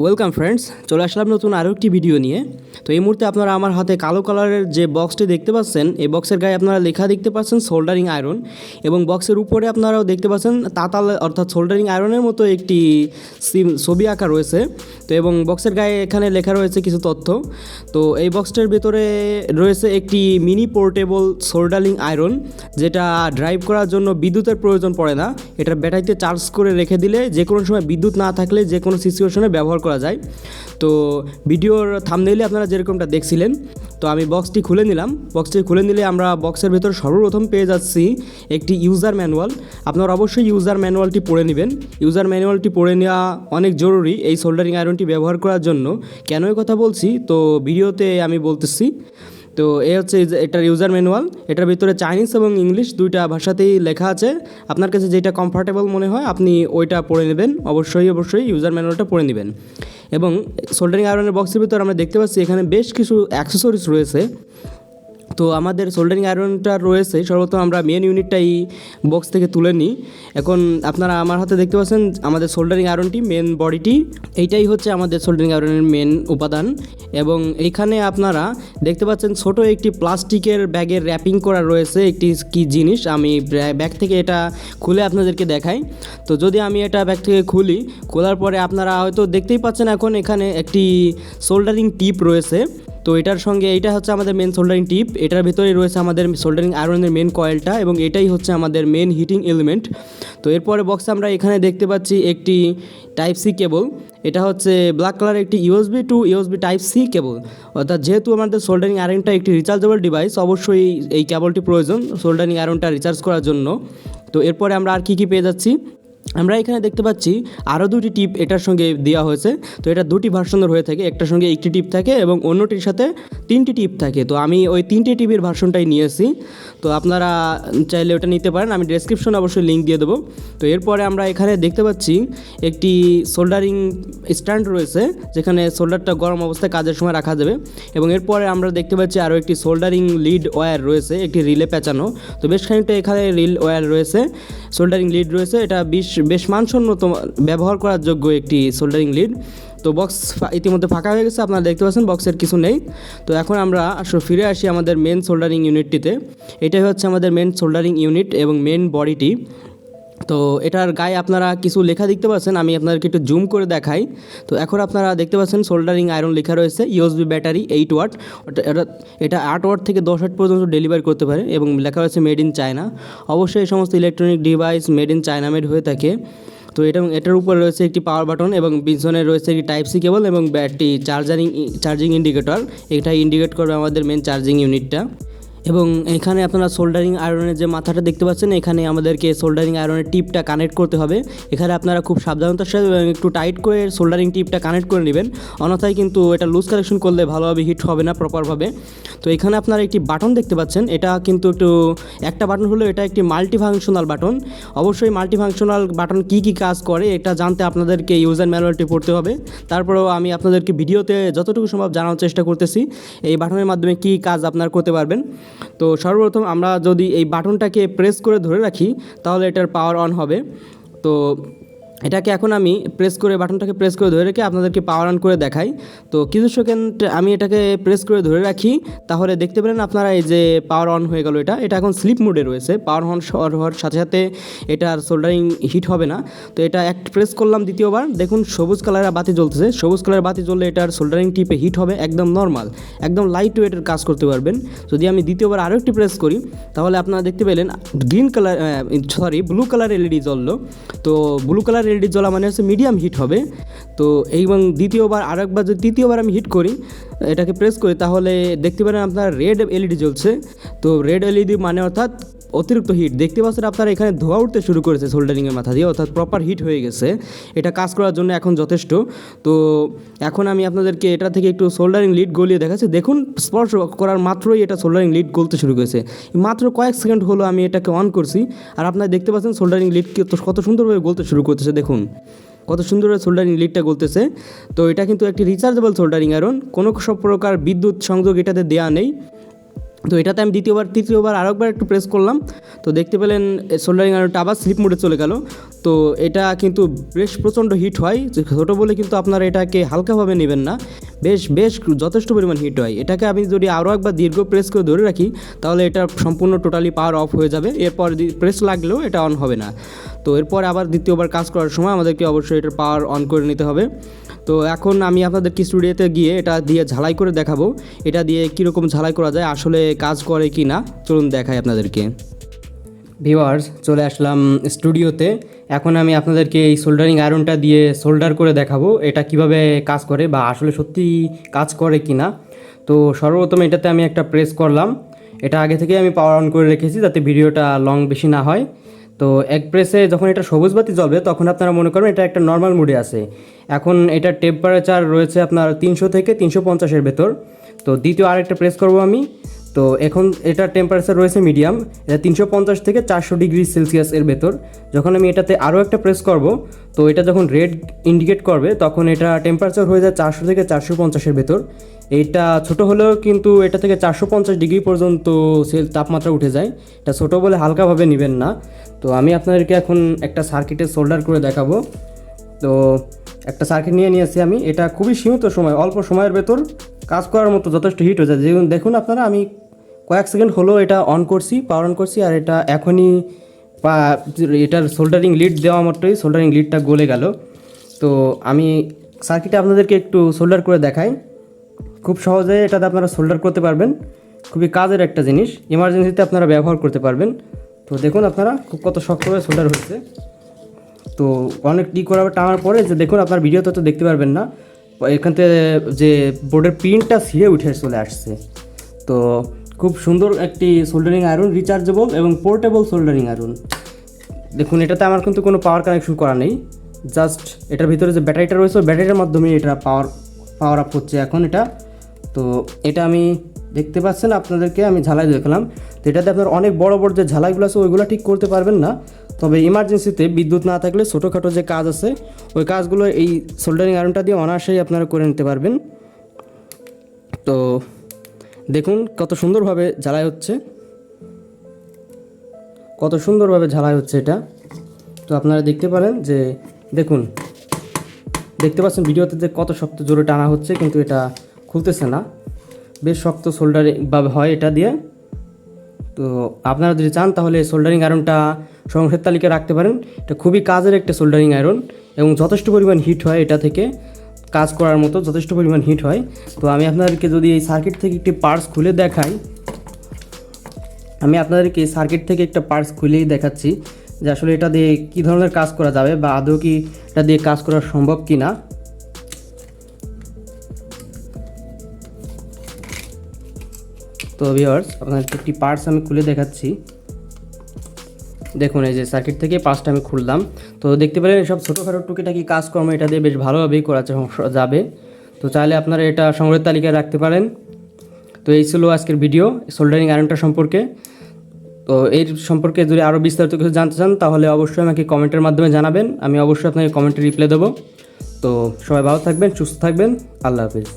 Welcome friends চলে আসলাম নতুন আরও একটি ভিডিও নিয়ে। তো এই মুহূর্তে আপনারা আমার হাতে কালো কালারের যে বক্সটি দেখতে পাচ্ছেন, এই বক্সের গায়ে আপনারা লেখা দেখতে পাচ্ছেন সোল্ডারিং আয়রন এবং বক্সের উপরে আপনারাও দেখতে পাচ্ছেন তাতাল, অর্থাৎ সোল্ডারিং আয়রনের মতো একটি ছবি আঁকা রয়েছে। তো এবং বক্সের গায়ে এখানে লেখা রয়েছে কিছু তথ্য। তো এই বক্সটার ভেতরে রয়েছে একটি মিনি পোর্টেবল সোল্ডারিং আয়রন যেটা ড্রাইভ করার জন্য বিদ্যুতের প্রয়োজন পড়ে না। এটা ব্যাটারিতে চার্জ করে রেখে দিলে যে কোনো সময় বিদ্যুৎ না থাকলে যে কোনো সিচুয়েশনে ব্যবহার করা যায়। তো ভিডিওর থামনেইলে আপনারা যেরকমটা দেখছিলেন, তো আমি বক্সটি খুলে নিলাম। বক্সটি খুলে নিলে আমরা বক্সের ভেতর সর্বপ্রথম পেয়ে যাচ্ছি একটি ইউজার ম্যানুয়াল আপনারা অবশ্যই ইউজার ম্যানুয়ালটি পড়ে নেবেন। ইউজার ম্যানুয়ালটি পড়ে নেওয়া অনেক জরুরি এই সোল্ডারিং আয়রনটি ব্যবহার করার জন্য। কেন কথা বলছি? তো ভিডিওতে আমি বলতেছি তো এ হচ্ছে এটার ইউজার ম্যানুয়াল এটার ভিতরে চাইনিজ এবং ইংলিশ দুইটা ভাষাতেই লেখা আছে। আপনার কাছে যেটা কমফর্টেবল মনে হয়, আপনি ওইটা পড়ে নেবেন। অবশ্যই অবশ্যই ইউজার ম্যানুয়ালটা পড়ে নেবেন। এবং সোল্ডারিং আয়রনের বক্সের ভিতর আমরা দেখতে পাচ্ছি এখানে বেশ কিছু অ্যাক্সেসরিজ রয়েছে। তো আমাদের সোল্ডারিং আয়রনটা রয়েছে, সর্বপ্রথম আমরা মেন ইউনিটটাই বক্স থেকে তুলে নিই। এখন আপনারা আমার হাতে দেখতে পাচ্ছেন আমাদের সোল্ডারিং আয়রনটি মেন বডিটি এইটাই হচ্ছে আমাদের সোল্ডারিং আয়রনের মেন উপাদান। এবং এইখানে আপনারা দেখতে পাচ্ছেন ছোট একটি প্লাস্টিকের ব্যাগের র্যাপিং করা রয়েছে একটি কি জিনিস। আমি ব্যাগ থেকে এটা খুলে আপনাদেরকে দেখাই। তো যদি আমি এটা ব্যাগ থেকে খুলি, খোলার পরে আপনারা হয়তো দেখতেই পাচ্ছেন এখন এখানে একটি সোল্ডারিং টিপ রয়েছে। তো এটার সঙ্গে এইটা হচ্ছে আমাদের মেন সোল্ডারিং টিপ এটার ভিতরে রয়েছে আমাদের সোল্ডারিং আয়রনের মেন কয়েলটা এবং এটাই হচ্ছে আমাদের মেন হিটিং এলিমেন্ট তো এরপরে বক্সে আমরা এখানে দেখতে পাচ্ছি একটি টাইপ সি কেবল এটা হচ্ছে ব্ল্যাক কালার একটি USB to USB type C cable অর্থাৎ যেহেতু আমাদের সোল্ডারিং আয়রনটা একটি রিচার্জেবল ডিভাইস অবশ্যই এই কেবলটি প্রয়োজন সোল্ডারিং আয়রনটা রিচার্জ করার জন্য। তো এরপরে আমরা আর কী কী পেয়ে যাচ্ছি? আমরা এখানে দেখতে পাচ্ছি আরও দুটি টিপ এটার সঙ্গে দেওয়া হয়েছে। তো এটা দুটি ভার্সনের হয়ে থাকে, একটার সঙ্গে একটি টিপ থাকে এবং অন্যটির সাথে তিনটি টিপ থাকে। তো আমি ওই তিনটি টিপের ভার্সনটাই নিয়েছি তো আপনারা চাইলে ওটা নিতে পারেন। আমি ডেসক্রিপশনে অবশ্যই লিঙ্ক দিয়ে দেবো। তো এরপরে আমরা এখানে দেখতে পাচ্ছি একটি সোল্ডারিং স্ট্যান্ড রয়েছে, যেখানে সোল্ডারটা গরম অবস্থায় কাজের সময় রাখা যাবে। এবং এরপরে আমরা দেখতে পাচ্ছি আরও একটি সোল্ডারিং লিড ওয়্যার রয়েছে, একটি রিলে পেঁচানো। তো বেশ খানিকটা এখানে রিল ওয়্যার রয়েছে সোল্ডারিং লিড রয়েছে। এটা বেশ বেশ মানসম্মত ব্যবহার করার যোগ্য একটি সোল্ডারিং লিড তো বক্স ইতিমধ্যে ফাঁকা হয়ে গেছে, আপনারা দেখতে পাচ্ছেন বক্সের কিছু নেই। তো এখন আমরা আসলে ফিরে আসি আমাদের মেন সোল্ডারিং ইউনিটটিতে এটাই হচ্ছে আমাদের মেন সোল্ডারিং ইউনিট এবং মেন বডিটি। তো এটার গায়ে আপনারা কিছু লেখা দেখতে পাচ্ছেন, আমি আপনাদেরকে একটু জুম করে দেখাই। তো এখন আপনারা দেখতে পাচ্ছেন সোল্ডারিং আয়রন লেখা রয়েছে ইউএসবি ব্যাটারি এইট ওয়াট এটা আট ওয়াট থেকে দশ ওয়াট পর্যন্ত ডেলিভারি করতে পারে এবং লেখা রয়েছে মেড ইন চায়না অবশ্যই এই সমস্ত electronic device made in China made হয়ে থাকে। তো এটা এটার উপরে রয়েছে একটি পাওয়ার বাটন এবং পিছনে রয়েছে একটি টাইপ সি কেবল এবং ব্যাটারি চার্জারিং চার্জিং ইন্ডিকেটর এটা ইন্ডিকেট করবে আমাদের মেন চার্জিং ইউনিটটা এবং এখানে আপনারা সোল্ডারিং আয়রনের যে মাথাটা দেখতে পাচ্ছেন, এখানে আমাদেরকে সোল্ডারিং আয়রনের টিপটা কানেক্ট করতে হবে। এখানে আপনারা খুব সাবধানতার সাথে একটু টাইট করে সোল্ডারিং টিপটা কানেক্ট করে নেবেন। অন্যথায় কিন্তু এটা লুজ কানেকশন করলে ভালোভাবে হিট হবে না প্রপারভাবে তো এখানে আপনারা একটি বাটন দেখতে পাচ্ছেন, এটা কিন্তু একটু, একটা বাটন হলো এটা একটি মাল্টি ফাংশনাল বাটন অবশ্যই মাল্টি ফাংশনাল বাটন কী কী কাজ করে, এটা জানতে আপনাদেরকে ইউজার ম্যানুয়ালটি পড়তে হবে। তারপরেও আমি আপনাদেরকে ভিডিওতে যতটুকু সম্ভব জানার চেষ্টা করতেছি। এই বাটনের মাধ্যমে কী কাজ আপনারা করতে পারবেন। তো সর্বপ্রথম আমরা যদি এই বাটনটাকে প্রেস করে ধরে রাখি, তাহলে এটার পাওয়ার অন হবে। তো এটাকে এখন আমি প্রেস করে বাটনটাকে প্রেস করে ধরে রেখে আপনাদেরকে পাওয়ার অন করে দেখাই। তো কিছু সেকেন্ড আমি এটাকে প্রেস করে ধরে রাখি, তাহলে দেখতে পেলেন আপনারা এই যে পাওয়ার অন হয়ে গেল এটা। এটা এখন স্লিপ মোডে রয়েছে পাওয়ার অন হওয়ার সাথে সাথে এটার সোল্ডারিং হিট হবে না। তো এটা এক প্রেস করলাম দ্বিতীয়বার, দেখুন সবুজ কালারের বাতি জ্বলতেছে। সবুজ কালারের বাতি জ্বললে এটার সোল্ডারিং টিপে হিট হবে একদম নর্মাল একদম লাইট ওয়েটের কাজ করতে পারবেন। যদি আমি দ্বিতীয়বার আরও একটি প্রেস করি, তাহলে আপনারা দেখতে পেলেন green colour sorry blue colour LED জ্বললো। তো ব্লু কালার এলইডি জ্বলা মানে হচ্ছে মিডিয়াম হিট হবে। তো এবং দ্বিতীয়বার আর একবার যদি তৃতীয়বার আমি হিট করি, এটাকে প্রেস করি, তাহলে দেখতে পারেন আপনার রেড এলইডি জ্বলছে। তো রেড এলইডি মানে অর্থাৎ অতিরিক্ত হিট দেখতে পাচ্ছেন আপনারা এখানে ধোয়া উঠতে শুরু করেছে সোল্ডারিংয়ের মাথা দিয়ে, অর্থাৎ প্রপার হিট হয়ে গেছে। এটা কাজ করার জন্য এখন যথেষ্ট। তো এখন আমি আপনাদেরকে এটা থেকে একটু সোল্ডারিং লিড গলিয়ে দেখাচ্ছি। দেখুন, স্পর্শ করার মাত্রই এটা সোল্ডারিং লিড গলতে শুরু করেছে। মাত্র কয়েক সেকেন্ড হলো, আমি এটাকে অন করছি। আর আপনারা দেখতে পাচ্ছেন সোল্ডারিং লিড কত সুন্দরভাবে গলতে শুরু করতেছে, দেখুন। কত সুন্দরভাবে সোল্ডারিং লিডটা গলতেছে। তো এটা কিন্তু একটি রিচার্জেবল সোল্ডারিং আয়রন কোনো সব প্রকার বিদ্যুৎ সংযোগ এটাতে দেওয়া নেই। তো এটাতে আমি দ্বিতীয়বার, তৃতীয়বার, আরেকবার একটু প্রেস করলাম। তো দেখতে পেলেন সোল্ডারিং আয়রনটা আবার স্লিপ মোডে চলে গেল। তো এটা কিন্তু বেশ প্রচণ্ড হিট হয়। ছোটো বলে কিন্তু আপনারা এটাকে হালকাভাবে নেবেন না। বেশ বেশ যথেষ্ট পরিমাণ হিট হয়। এটাকে আমি যদি আরও একবার দীর্ঘ প্রেস করে ধরে রাখি, তাহলে এটা সম্পূর্ণ টোটালি পাওয়ার অফ হয়ে যাবে। এরপর প্রেস লাগলেও এটা অন হবে না। তো এরপর আবার দ্বিতীয়বার কাজ করার সময় আমাদেরকে অবশ্যই এটার পাওয়ার অন করে নিতে হবে। তো এখন আমি আপনাদেরকে স্টুডিওতে গিয়ে এটা দিয়ে ঝালাই করে দেখাবো। এটা দিয়ে কীরকম ঝালাই করা যায়, আসলে কাজ করে কি না চলুন দেখাই আপনাদেরকে। ভিওয়ার্স চলে আসলাম স্টুডিওতে এখন আমি আপনাদেরকে এই সোল্ডারিং আয়রনটা দিয়ে সোল্ডার করে দেখাবো, এটা কীভাবে কাজ করে বা আসলে সত্যি কাজ করে কি না তো সর্বপ্রথম এটাতে আমি একটা প্রেস করলাম। এটা আগে থেকে আমি পাওয়ার অন করে রেখেছি যাতে ভিডিওটা লং বেশি না হয়। তো এক প্রেসে যখন এটা সবুজ বাতি জ্বলবে, তখন আপনারা মনে করবেন এটা একটা নর্মাল মুডে আছে। এখন এটা টেম্পারেচার রয়েছে আপনার তিনশো থেকে তিনশো পঞ্চাশের ভেতর। তো দ্বিতীয় আরেকটা প্রেস করব আমি। তো এখন এটা টেম্পারেচার রয়েছে মিডিয়াম এটা তিনশো পঞ্চাশ থেকে চারশো ডিগ্রি সেলসিয়াস এর ভেতর। যখন আমি এটাতে আরও একটা প্রেস করব, তো এটা যখন রেড ইন্ডিকেট করবে, তখন এটা টেম্পারেচার হয়ে যায় চারশো থেকে চারশো পঞ্চাশের ভেতর। এটা ছোট হলেও কিন্তু এটা থেকে চারশো পঞ্চাশ ডিগ্রি পর্যন্ত সেল তাপমাত্রা উঠে যায়। এটা ছোটো বলে হালকাভাবে নেবেন না। তো আমি আপনাদেরকে এখন একটা সার্কিটে সোল্ডার করে দেখাবো। তো একটা সার্কিট নিয়ে নিয়েছি আমি। এটা খুবই সীমিত সময়, অল্প সময়ের ভেতর কাজ করার মতো যথেষ্ট হিট হয়ে যায়। যেমন দেখুন আপনারা, আমি কয়েক সেকেন্ড হলো এটা অন করছি পাওয়ার অন করছি, আর এটা এখনই পা, এটার সোল্ডারিং লিড দেওয়া মতোই সোল্ডারিং লিডটা গলে গেল। তো আমি সার্কিটে আপনাদেরকে একটু সোল্ডার করে দেখাই। খুব সহজে এটাতে আপনারা সোল্ডার করতে পারবেন। খুবই কাজের একটা জিনিস। ইমার্জেন্সিতে আপনারা ব্যবহার করতে পারবেন। তো দেখুন আপনারা, খুব কত শক্তভাবে সোল্ডার হচ্ছে তো অনেক ই করার টানার পরে যে দেখুন, আপনার ভিডিও তো দেখতে পারবেন না। এখান থেকে যে বোর্ডের প্রিন্টটা ছিঁড়ে উঠে চলে আসছে। তো খুব সুন্দর একটি সোল্ডারিং আয়রন রিচার্জেবল এবং পোর্টেবল সোল্ডারিং আয়রন দেখুন, এটাতে আমার কিন্তু কোনো পাওয়ার কানেকশন করা নেই। জাস্ট এটার ভিতরে যে ব্যাটারিটা রয়েছে ব্যাটারির মাধ্যমে এটা পাওয়ার পাওয়ার আপ হচ্ছে এখন এটা। তো এটা আমি দেখতে পাচ্ছেন, আপনাদেরকে আমি ঝালাই দেখলাম তো এটাতে আপনার অনেক বড় বড় যে ঝালাইগুলো আছে, ওইগুলো ঠিক করতে পারবেন না। তবে ইমার্জেন্সিতে বিদ্যুৎ না থাকলে ছোটোখাটো যে কাজ আছে, ওই কাজগুলো এই সোল্ডারিং আয়রনটা দিয়ে অনায়াসেই আপনারা করে নিতে পারবেন। তো দেখুন কত সুন্দরভাবে ঝালাই হচ্ছে। কত সুন্দরভাবে ঝালাই হচ্ছে এটা। তো আপনারা দেখতে পারেন যে, দেখুন, দেখতে পাচ্ছেন ভিডিওতে যে কত শক্ত জোরে টানা হচ্ছে, কিন্তু এটা খুলতেছে না। বেশ শক্ত সোল্ডারিং ভাবে হয় এটা দিয়ে। তো আপনারা যদি চান তাহলে সোল্ডারিং আয়রনটা সংগ্রহের তালিকায় রাখতে পারেন। এটা খুবই কাজের একটা সোল্ডারিং আয়রন এবং যথেষ্ট পরিমাণ হিট হয় এটা থেকে। কাজ করার মতো যথেষ্ট পরিমাণ হিট হয়। তো আমি আপনাদেরকে যদি এই সার্কিট থেকে একটি পার্টস খুলে দেখাই, আমি আপনাদেরকে এই সার্কিট থেকে একটা পার্টস খুলেই দেখাচ্ছি যে আসলে এটা দিয়ে কী ধরনের কাজ করা যাবে বা আদৌ কি এটা দিয়ে কাজ করা সম্ভব কি না তো ভিওয়ার্স আপনাদেরকে একটি পার্টস আমি খুলে দেখাচ্ছি। দেখুন, এই যে সার্কিট থেকে পাঁচটা আমি খুললাম। তো দেখতে পেলেন সব ছোটোখাটো টুকিটাকি কাজকর্ম এটা দিয়ে বেশ ভালোভাবেই করা যাবে। তো চাইলে আপনারা এটা সংগ্রহের তালিকায় রাখতে পারেন। তো এই ছিল আজকের ভিডিও সোল্ডারিং আয়রনটা সম্পর্কে। তো এর সম্পর্কে যদি আরও বিস্তারিত কিছু জানতে চান, তাহলে অবশ্যই আমাকে কমেন্টের মাধ্যমে জানাবেন। আমি অবশ্যই আপনাকে কমেন্টে রিপ্লাই দেবো। তো সবাই ভালো থাকবেন, সুস্থ থাকবেন। আল্লাহ হাফিজ।